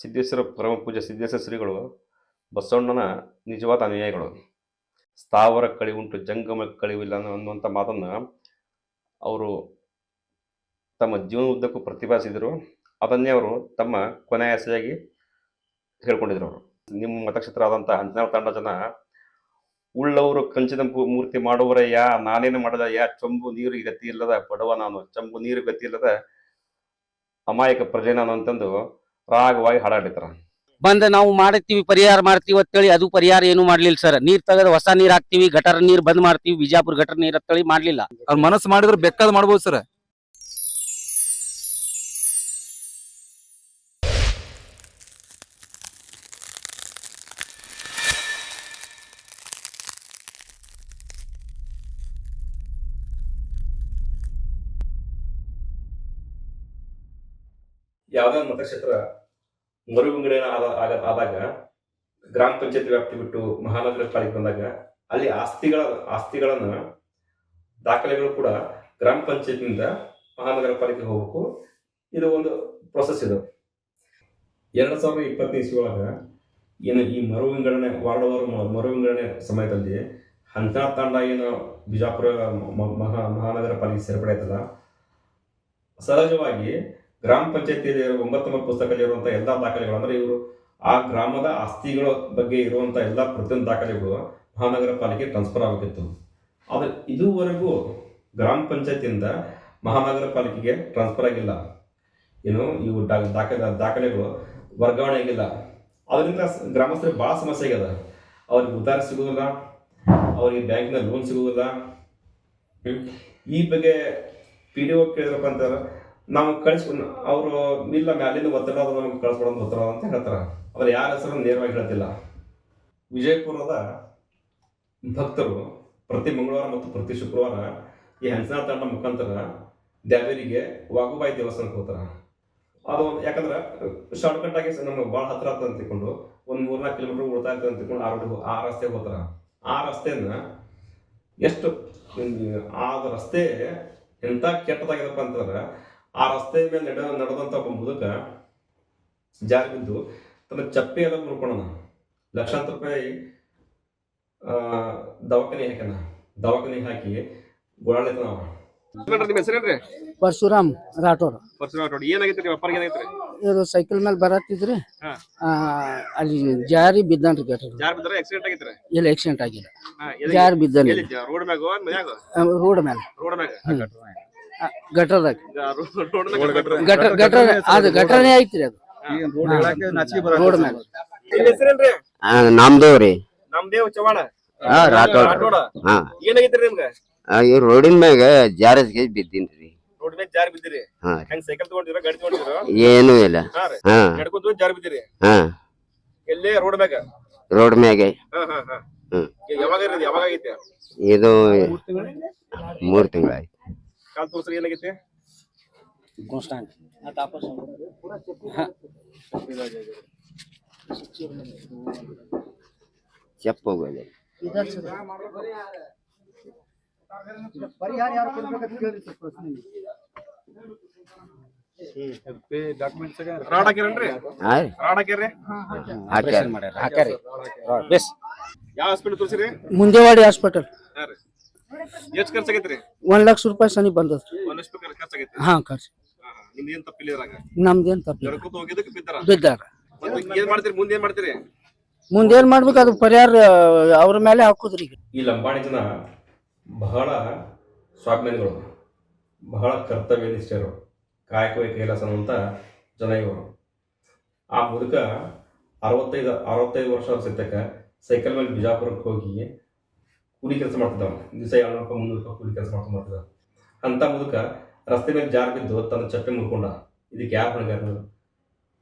ಸಿದ್ದೇಶ್ವರ ಪರಮ ಪೂಜೆ ಸಿದ್ದೇಶ್ವರ ಶ್ರೀಗಳು ಬಸವಣ್ಣನ ನಿಜವಾದ ಅನುಯಾಯಿಗಳು. ಸ್ಥಾವರ ಕಳಿ ಉಂಟು, ಜಂಗಮ ಕಳಿವಿಲ್ಲ ಅನ್ನೋ ಅನ್ನುವಂಥ ಮಾತನ್ನು ಅವರು ತಮ್ಮ ಜೀವನ ಉದ್ದಕ್ಕೂ ಪ್ರತಿಪಾದಿಸಿದರು. ಅದನ್ನೇ ಅವರು ತಮ್ಮ ಕೊನೆಯ ಆಸೆಯಾಗಿ ಹೇಳ್ಕೊಂಡಿದ್ರು ಅವರು. ನಿಮ್ಮ ಮತಕ್ಷೇತ್ರ ಆದಂಥ ಹಂಚನಾಳ ತಂಡ ಜನ ಉಳ್ಳವರು ಕಂಚಿನ ಮೂರ್ತಿ ಮಾಡುವರ ಯಾ, ನಾನೇನು ಮಾಡದ ಯಾ, ಚಂಬು ನೀರು ಗತಿ ಇಲ್ಲದ ಬಡವ ನಾನು, ಚಂಬು ನೀರು ಗತಿ ಇಲ್ಲದ ಅಮಾಯಕ ಪ್ರಜೆ ನಾನು ಅಂತಂದು ರಾಗವಾಗಿ ಹಾಡಾಡಿತಾರ ಬಂದ ನಾವು ಮಾಡ್ತೀವಿ ಪರಿಹಾರ ಮಾಡ್ತೀವಿ ಅಂತೇಳಿ ಅದು ಪರಿಹಾರ ಏನು ಮಾಡ್ಲಿಲ್ಲ ಸರ್. ನೀರ್ ತೆಗೆದ ಹೊಸ ನೀರ್ ಹಾಕ್ತಿವಿ ಗಟರ್ ನೀರ್ ಬಂದ್ ಮಾಡ್ತೀವಿ ಬಿಜಾಪುರ್ ಗಟರ್ ನೀರ್ ಅಂತೇಳಿ ಮಾಡ್ಲಿಲ್ಲ. ಅವ್ರ ಮನಸ್ಸು ಮಾಡಿದ್ರೆ ಬೇಕಾದ್ ಮಾಡ್ಬೋದು ಸರ್. ಯಾವುದೇ ಒಂದು ಮತಕ್ಷೇತ್ರ ಮರುವಿಂಗಡಣೆ ಆದ ಆದಾಗ ಗ್ರಾಮ ಪಂಚಾಯತ್ ವ್ಯಾಪ್ತಿ ಬಿಟ್ಟು ಮಹಾನಗರ ಪಾಲಿಕೆ ಬಂದಾಗ ಅಲ್ಲಿ ಆಸ್ತಿಗಳ, ಆಸ್ತಿಗಳನ್ನ ದಾಖಲೆಗಳು ಕೂಡ ಗ್ರಾಮ ಪಂಚಾಯತ್ನಿಂದ ಮಹಾನಗರ ಪಾಲಿಕೆ ಹೋಗಬೇಕು. ಇದು ಒಂದು ಪ್ರೊಸೆಸ್ ಇದು. ಎರಡು ಸಾವಿರದ ಇಪ್ಪತ್ತನೇ ಏನು ಈ ಮರು ವಿಂಗಡಣೆ ವಾರ್ಡ್ ಮರು ವಿಂಗಡಣೆ ಸಮಯದಲ್ಲಿ ಹಂತ ತಾಂಡ ಏನು ಬಿಜಾಪುರ ಮಹಾ, ಮಹಾನಗರ ಪಾಲಿಕೆ ಸೇರ್ಪಡೆ ಆಯ್ತಲ್ಲ. ಸಹಜವಾಗಿ ಗ್ರಾಮ ಪಂಚಾಯತಿಯಲ್ಲಿ ಒಂಬತ್ತು ಪುಸ್ತಕದಲ್ಲಿ ಇರುವಂಥ ಎಲ್ಲ ದಾಖಲೆಗಳು, ಅಂದ್ರೆ ಇವರು ಆ ಗ್ರಾಮದ ಆಸ್ತಿಗಳ ಬಗ್ಗೆ ಇರುವಂಥ ಎಲ್ಲ ಪ್ರತಿಯೊಂದು ದಾಖಲೆಗಳು ಮಹಾನಗರ ಪಾಲಿಕೆ ಟ್ರಾನ್ಸ್ಫರ್ ಆಗಬೇಕಿತ್ತು. ಆದರೆ ಇದುವರೆಗೂ ಗ್ರಾಮ ಪಂಚಾಯತಿಯಿಂದ ಮಹಾನಗರ ಪಾಲಿಕೆಗೆ ಟ್ರಾನ್ಸ್ಫರ್ ಆಗಿಲ್ಲ. ಏನು, ಇವು ದಾಖಲೆ, ದಾಖಲೆಗಳು ವರ್ಗಾವಣೆ ಆಗಿಲ್ಲ. ಅದರಿಂದ ಗ್ರಾಮಸ್ಥರಿಗೆ ಭಾಳ ಸಮಸ್ಯೆ ಆಗ್ಯದ. ಅವ್ರಿಗೆ ಉದ್ದಾರ ಸಿಗೋದಿಲ್ಲ, ಅವರಿಗೆ ಬ್ಯಾಂಕಿನ ಲೋನ್ ಸಿಗೋದಿಲ್ಲ. ಈ ಬಗ್ಗೆ ಪಿ ಡಿ ಒ ಕೇಳಿದ್ರಪ್ಪ ಅಂತಾರೆ ನಾವು ಕಳಿಸ್ ಅವರು ಇಲ್ಲ ಮ್ಯಾಲಿಂದ ಒತ್ತಡ ಅದ ನಮ್ಗೆ ಕಳಿಸ್ಬಿಡೋದು ಒತ್ತಡ ಅಂತ ಹೇಳ್ತಾರೆ. ಅವ್ರು ಯಾರ ಹೆಸರು ನೇರವಾಗಿ ಹೇಳ್ತಿಲ್ಲ. ವಿಜಯಪುರದ ಭಕ್ತರು ಪ್ರತಿ ಮಂಗಳವಾರ ಮತ್ತು ಪ್ರತಿ ಶುಕ್ರವಾರ ಈ ಹಂಸನಾಥ ತಂಡ ಮುಖಾಂತರ ದ್ಯಾವೇರಿಗೆ ವಾಗುಬಾಯಿ ದೇವಸ್ಥಾನಕ್ಕೆ ಹೋಗ್ತಾರೆ. ಅದು ಯಾಕಂದ್ರೆ ಶಾರ್ಟ್ಕಟ್ ಆಗಿ ನಮ್ಗೆ ಭಾಳ ಹತ್ರ ಆಗ್ತದೆ ಅಂತ ತಿಳ್ಕೊಂಡು ಒಂದು ಮೂರ್ನಾಲ್ಕು ಕಿಲೋಮೀಟರ್ ಉಳ್ತಾ ಇರ್ತದೆ ಅಂತ ತಿಳ್ಕೊಂಡು ಆ ರೋಡ್ ಆ ರಸ್ತೆಗೆ ಹೋಗ್ತಾರೆ. ಆ ರಸ್ತೆಯನ್ನ ಎಷ್ಟು ಆ ರಸ್ತೆ ಎಂತ ಕೆಟ್ಟದಾಗಿದಪ್ಪ ಅಂತಂದ್ರೆ ಆ ರಸ್ತೆಯ ಮೇಲೆ ನಡ ನಡೆದಂತ ಒಬ್ಬ ಮುದುಕ ಜಾರಿ ಬಿದ್ದು ತನ್ನ ಚಪ್ಪೆ ಎಲ್ಲ ಮುರ್ಕೊಳನ ಲಕ್ಷಾಂತರ ರೂಪಾಯಿ ದವಾಖಾನೆ ಹಾಕ್ಯಾನ. ದವಾಖಾನೆ ಹಾಕಿ ಗೋಳಾಳಿತ ನಾವ ನಿಮ್ಮ ಹೆಸರೇನ್ರಿ ಪರಶುರಾಮ್ ರಾಠೋಡ್. ಏನಾಗೈತ್ರಿ ಇವರು ಸೈಕಲ್ ಮೇಲೆ ಬರತ್ತಿದ್ರಿ. ಹಾ. ಆ, ಅಲ್ಲಿ ಜಾರಿ ಬಿದ್ದಾನ್ರಿ ಗಟ್ರ ಯಾರು ಬಿದ್ದಾರ ಆಕ್ಸಿಡೆಂಟ್ ಆಗೈತ್ರಿ? ಇಲ್ಲ ಆಕ್ಸಿಡೆಂಟ್ ಆಗಿಲ್ಲ. ಜಾರಿ ಬಿದ್ದಾನ. ರೋಡ್ ಮ್ಯಾಗ ಮನ್ಯಾಗ? ರೋಡ್ ಮೇಲೆ ರೋಡ್ ಮ್ಯಾಗ? ಗಟ್ರದಾಗ. ಗಟ್ರ. ಗಟ್ರ ಅದು ಗಟ್ರನೇ ಐತ್ರಿ ಅದು. ರೋಡ್ ಮೇಲೆ ನಿಮ್ಮ ಹೆಸರೇನ್ರಿ? ಆ, ನಮ್ದೇವ್ರಿ. ನಮ್ದೇವ್ ಚವಾಣ ಹಾ ರಾಠೋಡ್. ರಾಠೋಡ. ಹಾ. ಏನಾಗೈತ್ರಿ ನಿಮ್ಗ? ಆ, ಈ ರೋಡಿನ ಮ್ಯಾಗ ಜಾರಸ್ಗೆ ಬಿದ್ದೀನ್ರಿ. ರೋಡ್ ಮ್ಯಾಗ ಜಾರಿ ಬಿದ್ದಿರಿ. ಹಾ ಹೆಂಗ್ ಸೈಕಲ್ ತಗೊಂಡಿರೋ ಗಾಡಿ ತಗೊಂಡಿರೋ? ಏನೂ ಇಲ್ಲ. ಹಾ ರೀ. ಹಾ. ನಡ್ಕೊಂತ ಜಾರಿ ಬಿದ್ದಿರಿ. ಹಾ. ಎಲ್ಲೇ ರೋಡ್ ಮ್ಯಾಗ? ರೋಡ್ ಮ್ಯಾಗೆ. ಹಾ ಹಾ ಹಾ. ಹ್ಮ್. ಯಾವಾಗ ಇರೋದು ಯಾವಾಗ ಆಗೈತೆ? ಇದು ಮೂರ್ ತಿಂಗಳಾಯ್ತು ಕಾಲ್ ತೋರ್ಸ್ರಿ ಏನಾಗೈತಿ? ಚೆಪ್ ಹೋಗೋದು. ಪರಿಹಾರ ಯಾರು ಕೊಡ್ಬೇಕಂತ ಕೇಳಿ ಪ್ರಶ್ನೆ. ರಾಡ್ ಹಾಕಿರೇನ್ರಿ ಹಾ ರೀ. ರಾಡ್ ಹಾಕಿರಿ ಹಾಕ್ಯಾರ. ಹಾಕ್ಯಾರಿ. ಬೆಸ್ ಯಾವ ಹಾಸ್ಪಿಟಲ್ ತೋರ್ಸಿರಿ? ಮುಂಜಾವಾಡಿ ಹಾಸ್ಪಿಟಲ್ ಎಷ್ಟ್ ಖರ್ಚಾಗೈತ್ರಿ ಒಂದ್ ಲಕ್ಷ ರೂಪಾಯಿ ಸನಿ ಬಂದದ್ರಿ ಒಂದ್ ಎಷ್ಟು ಖರ್ಚಾಗೈತಿ ಹಾ ಖರ್ಚು. ಹಾ ಹಾ. ನಿಮ್ದು ತಪ್ಪಿಲ್ಲ ಇದ್ರಾಗ? ನಮ್ದೇನ್ ತಪ್ಪಿಲ್ಲ. ನಡ್ಕೊಂತ ಹೋಗಿದ್ದಕ್ಕೆ ಬಿದ್ದಾರ? ಬಿದ್ದಾರ. ಮತ್ತೆ ಏನ್ ಮಾಡ್ತೀರಿ? ಮುಂದೆ ಏನ್ ಮಾಡ್ತೀರಿ? ಮುಂದೇನ್ ಮಾಡ್ಬೇಕು? ಅದು ಪರಿಹಾರ ಅವ್ರ ಮೇಲೆ ಹಾಕುದ್ರಿ ಈಗ. ಈ ಲಂಬಾಣಿ ಜನ ಬಹಳ ಸ್ವಾಭಿಮಾನಿಗಳು. ಬಹಳ ಕರ್ತವ್ಯ ನಿಷ್ಠರು ಕಾಯಕವೇ ಕೈಲಾಸ ಅನ್ನುವಂಥ ಜನ ಇವರು. ಆ ಮುದುಕ ಅರವತ್ತೈದು ಅರವತ್ತೈದು ವರ್ಷ ಸಿಗ್ತಕ್ಕ ಸೈಕಲ್ ಮೇಲೆ ಬಿಜಾಪುರಕ್ಕೆ ಹೋಗಿ ಕೂಲಿ ಕೆಲಸ ಮಾಡ್ತಿದ್ದವ ದಿವಸ ಎರಡು ರೂಪಾಯಿ ಮುನ್ನೂರು ರೂಪಾಯಿ ಕೂಲಿ ಕೆಲಸ ಮಾಡ್ತಾ ಮಾಡ್ತಿದ್ದ ಅಂತ ಮುದುಕ ರಸ್ತೆ ಮೇಲೆ ಜಾರ್ ಬಿದ್ದು ತನ್ನ ಚಪ್ಪೆ ಮುರ್ಕೊಂಡ. ಇದಕ್ಕೆ ಯಾರು ಹೊಣೆಗಾರರು?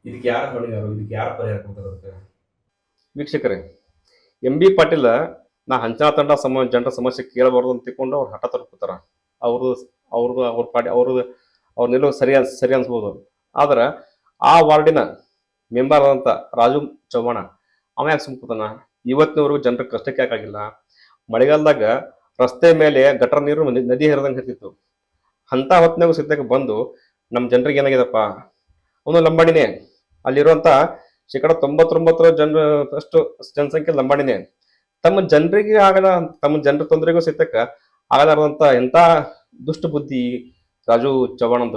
ಇದಕ್ಕೆ ಯಾರು ಹೊಣೆಗಾರರು? ಇದಕ್ಕೆ ಯಾರು ಪರಿಹಾರ ಕೊಡ್ತಾರೆ ಅದಕ್ಕೆ? ವೀಕ್ಷಕರೇ, ಎಂ ಬಿ ಪಾಟೀಲ, ನಾ ಹಂಚನಾ ತಂಡ ಸಮ, ಜನರ ಸಮಸ್ಯೆ ಕೇಳಬಾರ್ದು ಅಂತ ತಿಳ್ಕೊಂಡು ಅವ್ರು ಹಠ ತರ್ಕೋತಾರ ಅವ್ರದ್ದು ಅವ್ರದ್ದು, ಅವ್ರ ಪಾಟಿ ಅವ್ರದ್ದು, ಅವ್ರ ನಿಲುವು ಸರಿ ಅನ್ಸ್, ಸರಿ ಅನ್ಸ್ಬೋದು. ಆದ್ರೆ ಆ ವಾರ್ಡಿನ ಮೆಂಬರ್ ಆದಂಥ ರಾಜು ಚೌಹಾಣ, ಅವ ಯಾಕೆ ಸುಮ್ಕೋತಾನ? ಇವತ್ತಿನವರೆಗೂ ಜನರ ಕಷ್ಟಕ್ಕೆ ಯಾಕಾಗಿಲ್ಲ? ಮಳೆಗಾಲದಾಗ ರಸ್ತೆ ಮೇಲೆ ಗಟರ್ ನೀರು ನದಿ- ಹರಿದಂಗೆ ಹತ್ತಿತ್ತು ಅಂತ ಹೊತ್ತಿನಾಗ ಸಿದ್ಧಕ್ಕೆ ಬಂದು ನಮ್ಮ ಜನರಿಗೆ ಏನಾಗಿದಪ್ಪ ಅವನು ಲಂಬಾಣಿನೇ. ಅಲ್ಲಿರುವಂತ ಶೇಕಡ ತೊಂಬತ್ತೊಂಬತ್ತರ ಜನ, ಅಷ್ಟು ಜನಸಂಖ್ಯೆ ಲಂಬಾಣಿನೇ. ತಮ್ಮ ಜನರಿಗೆ ಆಗದ, ತಮ್ಮ ಜನರ ತೊಂದರೆಗೂ ಸಹಿತಕ್ಕ ಆಗಲಾರದಂತ ಎಂತ ದುಷ್ಟ ಬುದ್ಧಿ ರಾಜು ಚವ್ಹಾಣ್ ಅಂತ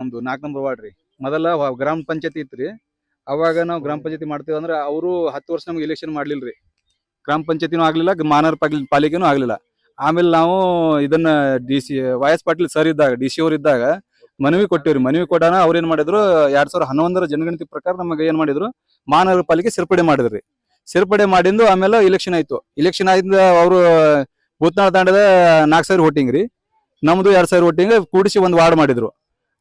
ನಮ್ದು ನಾಲ್ಕು ನಂಬರ್ ವಾರ್ಡ್ ರೀ. ಮೊದಲ ಗ್ರಾಮ ಪಂಚಾಯತಿ ಇತ್ರಿ ಅವಾಗ ನಾವು ಗ್ರಾಮ ಪಂಚಾಯತಿ ಮಾಡ್ತೀವಿ ಅವರು ಹತ್ತು ವರ್ಷ ನಮ್ಗೆ ಎಲೆಕ್ಷನ್ ಮಾಡ್ಲಿಲ್ರಿ. ಗ್ರಾಮ ಪಂಚಾಯತಿನೂ ಆಗಲಿಲ್ಲ ಮಹಾನಗರ ಪಾಲಿಕೆ ಪಾಲಿಕೆನೂ ಆಗ್ಲಿಲ್ಲ. ಆಮೇಲೆ ನಾವು ಇದನ್ನ D C Y S Patil sir ಇದ್ದಾಗ, ಡಿ ಸಿ ಅವ್ರು ಇದ್ದಾಗ ಮನವಿ ಕೊಟ್ಟಿವ್ರಿ. ಮನವಿ ಕೊಡಾನ ಅವ್ರು ಏನ್ ಮಾಡಿದ್ರು, ಎರಡ್ ಸಾವಿರದ ಹನ್ನೊಂದರ ಜನಗಣತಿ ಪ್ರಕಾರ ನಮಗೆ ಏನ್ ಮಾಡಿದ್ರು ಮಹಾನಗರ ಪಾಲಿಕೆ ಸೇರ್ಪಡೆ ಮಾಡಿದ್ರಿ. ಸೇರ್ಪಡೆ ಮಾಡಿದ್ದು ಆಮೇಲೆ ಇಲೆಕ್ಷನ್ ಆಯ್ತು. ಇಲೆಕ್ಷನ್ ಆಯ್ತು ಅವರು ಭೂತ್ನಾಳ ತಾಂಡದ ನಾಲ್ಕು ಸಾವಿರ ವೋಟಿಂಗ್ ರೀ. ನಮ್ದು ಎರಡ್ ಸಾವಿರ ವೋಟಿಂಗ್ ಕೂಡಿಸಿ ಒಂದು ವಾರ್ಡ್ ಮಾಡಿದ್ರು.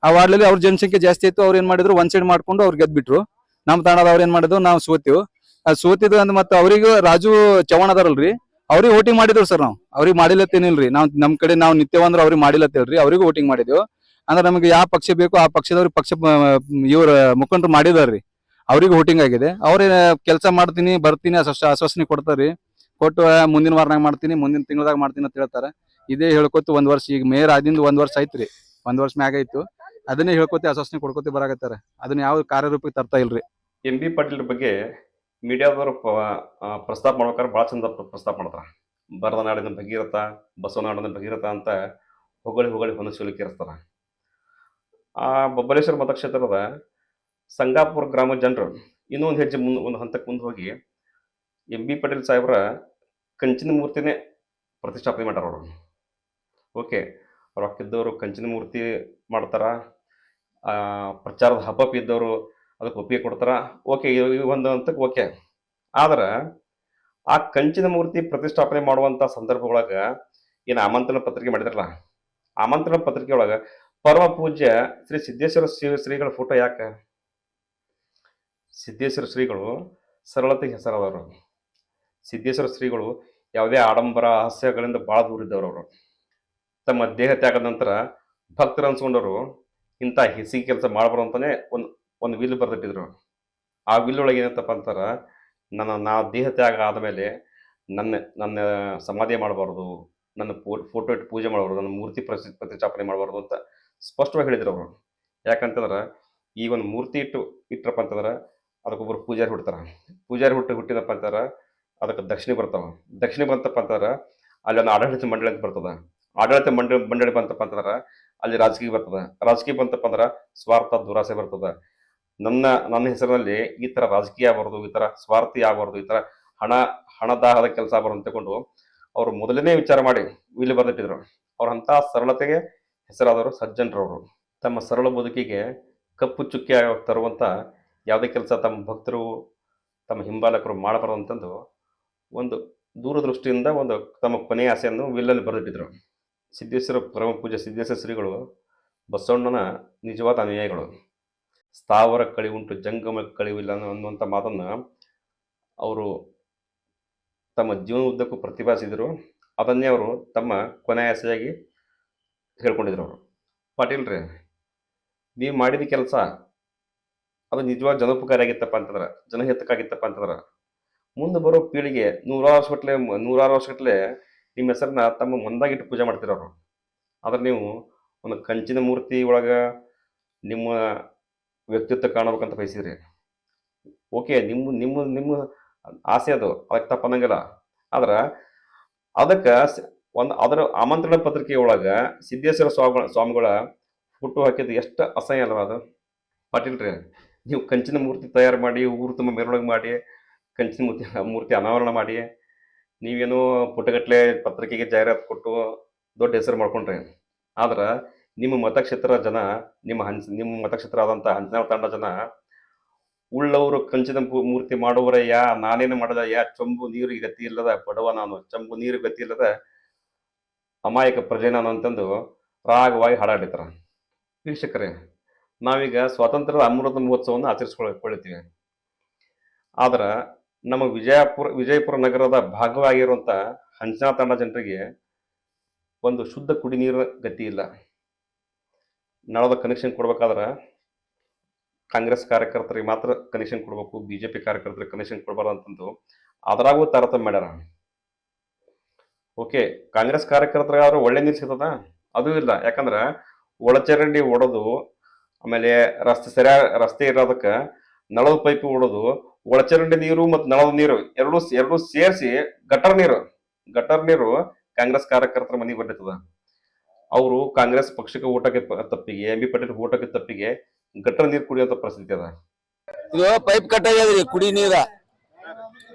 ಆ ವಾರ್ಡ್ಲಿ ಅವ್ರ ಜನಸಂಖ್ಯೆ ಜಾಸ್ತಿ ಆಯ್ತು ಅವ್ರು ಏನ್ ಮಾಡಿದ್ರು, ಒಂದ್ ಸೈಡ್ ಮಾಡ್ಕೊಂಡು ಅವ್ರು ಗೆದ್ಬಿಟ್ರು. ನಮ್ಮ ತಾಣದ ಅವ್ರು ಏನ್ ಮಾಡಿದ್ರು, ನಾವು ಸೋತಿವು ಆ, ಸೋತಿದ್ದು ಅಂದ್ ಮತ್ತ ಅವ್ರಿಗೂ ರಾಜು ಚವ್ಹಾಣ್ ಅದಾರಲ್ರಿ? ಅವ್ರಿಗೆ ವೋಟಿಂಗ್ ಮಾಡಿದ್ರು ಸರ್ ನಾವು. ಅವ್ರಿಗೆ ಮಾಡಿಲತ್ತೇನಿಲ್ರಿ ನಾವ್ ನಮ್ ಕಡೆ ನಾವು ನಿತ್ಯವಂದ್ರ ಅವ್ರಿಗೆ ಮಾಡಿಲತ್ತೇಳ್ರಿ ಅವ್ರಿಗೂ ವೋಟಿಂಗ್ ಮಾಡಿದೆವು ಅಂದ್ರೆ ನಮಗೆ ಯಾವ ಪಕ್ಷ ಬೇಕು ಆ ಪಕ್ಷದವ್ರಿಗೆ ಪಕ್ಷ ಇವ್ರ ಮುಖಂಡರು ಮಾಡಿದಾರ್ರಿ. ಅವ್ರಿಗೆ ವೋಟಿಂಗ್ ಆಗಿದೆ. ಅವ್ರ ಕೆಲಸ ಮಾಡ್ತೀನಿ, ಬರ್ತೀನಿ ಆಶ್ವಾಸನೆ ಕೊಡ್ತಾರ್ರಿ. ಕೊಟ್ಟು ಮುಂದಿನ ವಾರನಾಗ ಮಾಡ್ತೀನಿ, ಮುಂದಿನ ತಿಂಗಳದಾಗ ಮಾಡ್ತೀನಿ ಅಂತ ಹೇಳ್ತಾರ. ಇದೇ ಹೇಳ್ಕೊತ ಒಂದ್ ವರ್ಷ. ಈಗ ಮೇಯರ್ ಆದಿಂದ ಒಂದ್ ವರ್ಷ ಐತ್ರಿ ಒಂದ್ ವರ್ಷ ಮ್ಯಾಗ ಐತು ಅದನ್ನೇ ಹೇಳ್ಕೊತಿ, ಆಶ್ವಾಸನೆ ಕೊಡ್ಕೊತಿ ಬರಾಕತ್ತಾರ. ಅದನ್ನ ಯಾವ ಕಾರ್ಯರೂಪಕ್ಕೆ ತರ್ತಾ ಇಲ್ರಿ. ಎಂ ಬಿ ಪಾಟೀಲ್ ಬಗ್ಗೆ ಮೀಡಿಯಾದವರು ಪ್ರಸ್ತಾಪ ಮಾಡ್ಬೇಕಾದ್ರೆ ಭಾಳ ಚಂದ ಪ್ರ- ಪ್ರಸ್ತಾಪ ಮಾಡ್ತಾರೆ. ಬರದ ನಾಡಿನ ಭಗೀರಥ ಬಸವನಾಡಿನ ಭಗೀರಥ ಅಂತ ಹೊಗಳಿ ಹೊಗಳಿ ಹೊನಸಲಿಕ್ಕೆ ಇರ್ತಾರ ಆ ಬೊಬ್ಬಲೇಶ್ವರ ಮತಕ್ಷೇತ್ರದ ಸಂಗಾಪುರ ಗ್ರಾಮ ಜನರು ಇನ್ನೊಂದು ಹೆಜ್ಜೆ ಮುಂದೆ ಒಂದು ಹಂತಕ್ಕೆ ಮುಂದೆ ಹೋಗಿ ಎಂ ಬಿ ಪಟೇಲ್ ಸಾಹೇಬ್ರ ಕಂಚಿನ ಮೂರ್ತಿನೇ ಪ್ರತಿಷ್ಠಾಪನೆ ಮಾಡ್ಯಾರ ಅವರು. ಓಕೆ ರೊಕ್ಕಿದ್ದವರು ಕಂಚಿನ ಮೂರ್ತಿ ಮಾಡ್ತಾರ. ಪ್ರಚಾರದ ಹಬ್ಬ ಇದ್ದವರು ಅದಕ್ಕೆ ಒಪ್ಪಿಗೆ ಕೊಡ್ತಾರ? ಓಕೆ ಒಂದು ಅಂತಕ್ಕೆ ಓಕೆ. ಆದ್ರೆ, ಆ ಕಂಚಿನ ಮೂರ್ತಿ ಪ್ರತಿಷ್ಠಾಪನೆ ಮಾಡುವಂತ ಸಂದರ್ಭದೊಳಗ ಏನು ಆಮಂತ್ರಣ ಪತ್ರಿಕೆ ಮಾಡಿದ್ರಲ್ಲ, ಆಮಂತ್ರಣ ಪತ್ರಿಕೆ ಒಳಗ ಪರಮ ಪೂಜ್ಯ ಶ್ರೀ ಸಿದ್ದೇಶ್ವರ ಶ್ರೀ, ಶ್ರೀಗಳ ಫೋಟೋ ಯಾಕೆ? ಸಿದ್ದೇಶ್ವರ ಶ್ರೀಗಳು ಸರಳತೆ ಹೆಸರಾದವರು. ಸಿದ್ದೇಶ್ವರ ಶ್ರೀಗಳು ಯಾವುದೇ ಆಡಂಬರ ಹಾಸ್ಯಗಳಿಂದ ಬಹಳ ದೂರ ಇದ್ದವರು ಅವರು ತಮ್ಮ ದೇಹ ತ್ಯಾಗದ ನಂತರ ಭಕ್ತರು ಅನ್ಸ್ಕೊಂಡವರು, ಇಂಥ ಹೆಸಿಗೆ ಕೆಲಸ ಮಾಡಬಾರ್ದು ಅಂತಾನೆ ಒಂದು ಒಂದು ವಿಲ್ ಬರೆದಿಟ್ಟಿದ್ರು. ಆ ವಿಲ್ ಒಳಗೆ ಏನಂತಪ್ಪ ಅಂತಾರ, ನನ್ನ, ನಾ ದೇಹ ತ್ಯಾಗ ಆದಮೇಲೆ ನನ್ನ ನನ್ನ ಸಮಾಧಿ ಮಾಡಬಾರ್ದು, ನನ್ನ ಫೋಟೋ ಇಟ್ಟು ಪೂಜೆ ಮಾಡಬಾರ್ದು, ನನ್ನ ಮೂರ್ತಿ ಪ್ರತಿ, ಪ್ರತಿಷ್ಠಾಪನೆ ಮಾಡಬಾರ್ದು ಅಂತ ಸ್ಪಷ್ಟವಾಗಿ ಹೇಳಿದ್ರು ಅವರು. ಯಾಕಂತಂದ್ರೆ, ಈ ಒಂದು ಮೂರ್ತಿ ಇಟ್ಟು, ಇಟ್ರಪ್ಪ ಅಂತಂದ್ರೆ ಅದಕ್ಕೊಬ್ಬರು ಪೂಜಾರಿ ಹುಡ್ತಾರೆ ಪೂಜಾರಿ ಹುಟ್ಟು, ಹುಟ್ಟಿದಪ್ಪ ಅಂತಾರ, ಅದಕ್ಕೆ ದಕ್ಷಿಣೆ ಬರ್ತಾವ. ದಕ್ಷಿಣೆ ಬಂತಪ್ಪ ಅಂತಾರ, ಅಲ್ಲಿ ಒಂದು ಆಡಳಿತ ಮಂಡಳಿ ಅಂತ ಬರ್ತದ. ಆಡಳಿತ ಮಂಡಳಿ ಮಂಡಳಿ ಬಂತಪ್ಪ ಅಂತಂದ್ರೆ ಅಲ್ಲಿ ರಾಜಕೀಯ ಬರ್ತದ. ರಾಜಕೀಯ ಬಂತಪ್ಪ ಅಂದ್ರೆ ಸ್ವಾರ್ಥ ದುರಾಸೆ ಬರ್ತದ. ನನ್ನ ನನ್ನ ಹೆಸರಿನಲ್ಲಿ ಈ ಥರ ರಾಜಕೀಯ ಆಗಬಾರ್ದು, ಈ ಥರ ಸ್ವಾರ್ಥಿ ಆಗಬಾರ್ದು, ಈ ಥರ ಹಣ, ಹಣದಾಹದ ಕೆಲಸ ಅಂತ ತಗೊಂಡು ಅವರು ಮೊದಲನೇ ವಿಚಾರ ಮಾಡಿ ಇಲ್ಲಿ ಬರೆದಿಟ್ಟಿದ್ರು. ಅವ್ರ ಅಂತ ಸರಳತೆಗೆ ಹೆಸರಾದವರು ಸಜ್ಜನರವರು. ತಮ್ಮ ಸರಳ ಬದುಕಿಗೆ ಕಪ್ಪು ಚುಕ್ಕಿ ತರುವಂಥ ಯಾವುದೇ ಕೆಲಸ ತಮ್ಮ ಭಕ್ತರು, ತಮ್ಮ ಹಿಂಬಾಲಕರು ಮಾಡಬಾರ್ದು ಅಂತಂದು ಒಂದು ದೂರದೃಷ್ಟಿಯಿಂದ ಒಂದು ತಮ್ಮ ಕೊನೆಯ ಆಸೆಯನ್ನು ವಿಲ್ಲಲ್ಲಿ ಬರೆದಿಟ್ಟಿದ್ರು. ಸಿದ್ದೇಶ್ವರ ಪರಮ ಪೂಜೆ ಸಿದ್ದೇಶ್ವರ ಶ್ರೀಗಳು ಬಸವಣ್ಣನ ನಿಜವಾದ ಅನುಯಾಯಿಗಳು. ಸ್ಥಾವರ ಕಳಿವುಂಟು ಜಂಗಮ ಕಳಿವಿಲ್ಲ ಅನ್ನೋ ಅನ್ನುವಂಥ ಮಾತನ್ನು ಅವರು ತಮ್ಮ ಜೀವನ ಉದ್ದಕ್ಕೂ ಪ್ರತಿಪಾದಿಸಿದರು. ಅದನ್ನೇ ಅವರು ತಮ್ಮ ಕೊನೆಯ ಆಸೆಯಾಗಿ ಹೇಳ್ಕೊಂಡಿದ್ರು ಅವರು. ಪಾಟೀಲ್ ರೀ, ನೀವು ಮಾಡಿದ ಕೆಲಸ ಅದು ನಿಜವಾದ ಜನೋಪಕಾರಿ ಆಗಿತ್ತಪ್ಪ ಅಂತಂದ್ರೆ, ಜನಹಿತಕ್ಕಾಗಿತ್ತಪ್ಪ ಅಂತಂದ್ರೆ, ಮುಂದೆ ಬರೋ ಪೀಳಿಗೆ ನೂರಾರು ವರ್ಷಗಟ್ಲೆ ನೂರಾರು ವರ್ಷಗಟ್ಲೆ ನಿಮ್ಮ ಹೆಸರನ್ನ ತಮ್ಮ ಮುಂದಾಗಿಟ್ಟು ಪೂಜೆ ಮಾಡ್ತಿರೋರು. ಆದ್ರೆ ನೀವು ಒಂದು ಕಂಚಿನ ಮೂರ್ತಿ ಒಳಗೆ ನಿಮ್ಮ ವ್ಯಕ್ತಿತ್ವ ಕಾಣಬೇಕಂತ ಬಯಸಿದ್ರಿ. ಓಕೆ, ನಿಮ್ಮ ನಿಮ್ಮ ನಿಮ್ಮ ಆಸೆ ಅದು, ಅದಕ್ಕೆ ತಪ್ಪನ್ನಂಗಿಲ್ಲ ಆದ್ರೆ ಅದಕ್ಕೆ ಒಂದು ಅದರ ಆಮಂತ್ರಣ ಪತ್ರಿಕೆ ಒಳಗೆ ಸಿದ್ದೇಶ್ವರ ಸ್ವಾಮಿಗಳ ಸ್ವಾಮಿಗಳ ಫೋಟೋ ಹಾಕಿದ್ದು ಎಷ್ಟು ಅಸಹ್ಯ ಅಲ್ವಾ ಅದು. ಪಾಟೀಲ್ರಿ ನೀವು ಕಂಚಿನ ಮೂರ್ತಿ ತಯಾರು ಮಾಡಿ, ಊರು ತುಂಬ ಮೆರವಣಿಗೆ ಮಾಡಿ, ಕಂಚಿನ ಮೂರ್ತಿ ಮೂರ್ತಿ ಅನಾವರಣ ಮಾಡಿ, ನೀವೇನೋ ಪುಟಗಟ್ಟಲೆ ಪತ್ರಿಕೆಗೆ ಜಾಹೀರಾತು ಕೊಟ್ಟು ದೊಡ್ಡ ಹೆಸರು ಮಾಡ್ಕೊಂಡ್ರಿ. ಆದ್ರೆ ನಿಮ್ಮ ಮತಕ್ಷೇತ್ರ ಜನ, ನಿಮ್ಮ ಹಂಚ, ನಿಮ್ಮ ಮತಕ್ಷೇತ್ರ ಆದಂಥ ಹಂಚನಾಳ ತಂಡ ಜನ, ಉಳ್ಳವರು ಕಂಚಿನ ಮೂರ್ತಿ ಮೂರ್ತಿ ಯಾ, ನಾನೇನು ಮಾಡದ ಯಾ, ಚಂಬು ನೀರು ಗತಿ ಇಲ್ಲದ ಬಡವ ನಾನು, ಚಂಬು ನೀರು ಗತಿ ಇಲ್ಲದ ಅಮಾಯಕ ಪ್ರಜೆ ನಾನು ಅಂತಂದು ರಾಗವಾಗಿ ಹಾಡಾಡಿತಾರ ವೀಕ್ಷಕರೇ, ನಾವೀಗ ಸ್ವಾತಂತ್ರ್ಯದ ಅಮೃತ ಮಹೋತ್ಸವವನ್ನು ಆಚರಿಸ್ಕೊಳ್ಕೊಳ್ತೀವಿ ಆದ್ರೆ, ನಮ್ಮ ವಿಜಯಪುರ ವಿಜಯಪುರ ನಗರದ ಭಾಗವಾಗಿರುವಂಥ ಹಂಚನಾ ತಂಡ ಜನರಿಗೆ ಒಂದು ಶುದ್ಧ ಕುಡಿ ನೀರಿನ ಗತಿ ಇಲ್ಲ. ನಳದ ಕನೆಕ್ಷನ್ ಕೊಡ್ಬೇಕಾದ್ರೆ ಕಾಂಗ್ರೆಸ್ ಕಾರ್ಯಕರ್ತರಿಗೆ ಮಾತ್ರ ಕನೆಕ್ಷನ್ ಕೊಡಬೇಕು ಬಿ ಜೆ ಪಿ ಕಾರ್ಯಕರ್ತರಿಗೆ ಕನೆಕ್ಷನ್ ಕೊಡಬಾರ್ದು ಅಂತಂದು ಅದರಾಗೂ ತಾರತಮ್ಯ ಮಾಡ್ಯಾರ. ಓಕೆ ಕಾಂಗ್ರೆಸ್ ಕಾರ್ಯಕರ್ತರಿಗಾದ್ರೂ ಒಳ್ಳೆ ನೀರು ಸಿಗ್ತದ? ಅದು ಇಲ್ಲ. ಯಾಕಂದ್ರೆ ಒಳಚರಂಡಿ ಒಡೆದು, ಆಮೇಲೆ ರಸ್ತೆ ಸರಿಯಾಗಿ ರಸ್ತೆ ಇರೋದಕ್ಕೆ ನಳದ ಪೈಪ್ ಒಡೆದು, ಒಳಚರಂಡಿ ನೀರು ಮತ್ತು ನಳದ ನೀರು ಎರಡು ಎರಡು ಸೇರಿಸಿ ಗಟರ್ ನೀರು ಗಟರ್ ನೀರು ಕಾಂಗ್ರೆಸ್ ಕಾರ್ಯಕರ್ತರ ಮನೆಗೆ ಬಂದಿರ್ತದ ಅವರು ಕಾಂಗ್ರೆಸ್ ಪಕ್ಷಕ್ಕೆ ಊಟಕ್ಕೆ ತಪ್ಪಿಗೆ ಎಂ ಬಿ ಪಟೇಲ್ ಊಟಕ್ಕೆ ತಪ್ಪಿಗೆ ಗಟ್ಟರ ನೀರು ಕುಡಿಯುವಂತ ಪರಿಸ್ಥಿತಿ ಅದ. ಇದು ಪೈಪ್ ಕಟ್ ಆಗ್ಯದ್ರಿ ಕುಡಿ ನೀರ.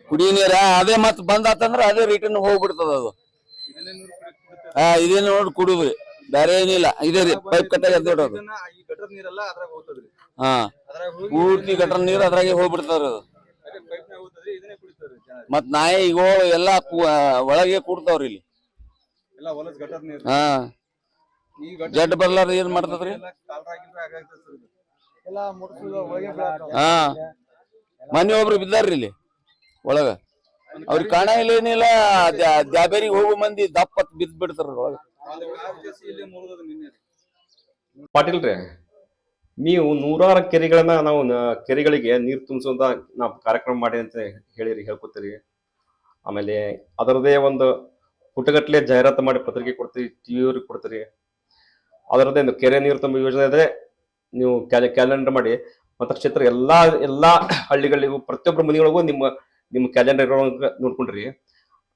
ಕುಡಿ ನೀರ ಅದೇ ಮತ್ ಬಂದ್ ಆತಂದ್ರ ಅದೇ ರಿಟರ್ನ್ ಹೋಗ್ಬಿಡ್ತದ ಅದು. ಹಾ ಇದೇ ನೋಡಿ ಕುಡುದ್ರಿ ಬೇರೆ ಏನಿಲ್ಲ ಇದೇ ರೀ ಪೈಪ್ ಕಟ್ ಆಗ್ಯದ ನೋಡ್ರಿ ಹಾ ಹೋಗಿ ಪೂರ್ತಿ ಗಟ್ಟರ ನೀರ್ ಅದ್ರಾಗೆ ಹೋಗ್ಬಿಡ್ತಾವ್ರಿ ಅದು. ಮತ್ ನಾಯಿಗಳು ಎಲ್ಲಾ ಒಳಗೆ ಕೂಡ್ತಾವ್ರಿ ಇಲ್ಲಿ. ಹಾ. ಜಡ್ ಬರ್ಲಾರ್ದ ಏನ್ ಮಾಡ್ತದ್ರಿ. ಹಾ. ಮನೆ ಒಬ್ರು ಬಿದ್ದಾರ್ರಿ ಇಲ್ಲಿ ಒಳಗ. ಅವ್ರಿಗೆ ಕಾಣ ಇಲ್ಲ ಏನಿಲ್ಲ ಜಾಬೇರಿ ದ್ಯಾಬೇರಿಗೆ ಹೋಗೋ ಮಂದಿ ದಪ್ಪ ಬಿದ್ದ್ ಬಿಡ್ತಾರ ಒಳಗ. ಪಾಟೀಲ್ ರೀ ನೀವು ನೂರಾರು ಕೆರೆಗಳನ್ನ ನಾವು ಕೆರೆಗಳಿಗೆ ನೀರು ತುಂಬಿಸುವಂತ ನಾ ಕಾರ್ಯಕ್ರಮ ಮಾಡಿ ಅಂತ ಹೇಳಿರಿ ಹೇಳ್ಕೊತೀರಿ. ಆಮೇಲೆ ಅದರದೇ ಒಂದು ಪುಟಗಟ್ಲೆ ಜಾಹೀರಾತು ಮಾಡಿ ಪತ್ರಿಕೆ ಕೊಡ್ತೀರಿ ಟಿವಿ ಅವ್ರಿಗೆ ಕೊಡ್ತೀರಿ. ಅದರದೇ ಒಂದು ಕೆರೆ ನೀರು ತುಂಬ ಯೋಜನೆ ಇದ್ರೆ ನೀವು ಕ್ಯಾಲೆ, ಕ್ಯಾಲೆಂಡರ್ ಮಾಡಿ ಮತಕ್ಷೇತ್ರ ಎಲ್ಲಾ ಎಲ್ಲಾ ಹಳ್ಳಿಗಳಿಗೂ, ಪ್ರತಿಯೊಬ್ಬರ ಮನೆಗಳಿಗೂ ನಿಮ್ಮ ನಿಮ್ಮ ಕ್ಯಾಲೆಂಡರ್ ನೋಡ್ಕೊಂಡ್ರಿ.